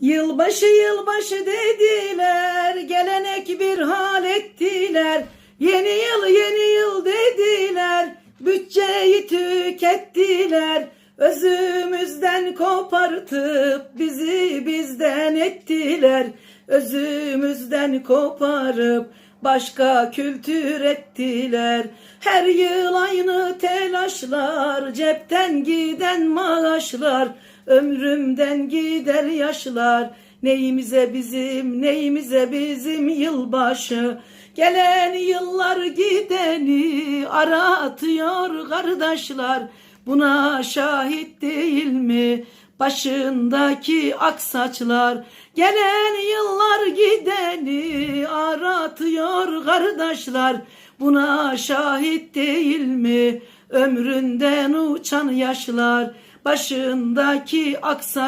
Yılbaşı yılbaşı dediler, gelenek bir hal ettiler. Yeni yıl yeni yıl dediler, bütçeyi tükettiler. Özümüzden kopartıp bizi bizden ettiler. Özümüzden koparıp başka kültür ettiler. Her yıl aynı telaşlar, cepten giden maaşlar, ömrümden gider yaşlar. Neyimize bizim, neyimize bizim yılbaşı. Gelen yıllar gideni aratıyor kardeşler. Buna şahit değil mi? Başındaki aksaçlar Gelen yıllar gideni aratıyor kardeşler Buna şahit değil mi? Ömründen uçan yaşlar Başındaki aksaçlar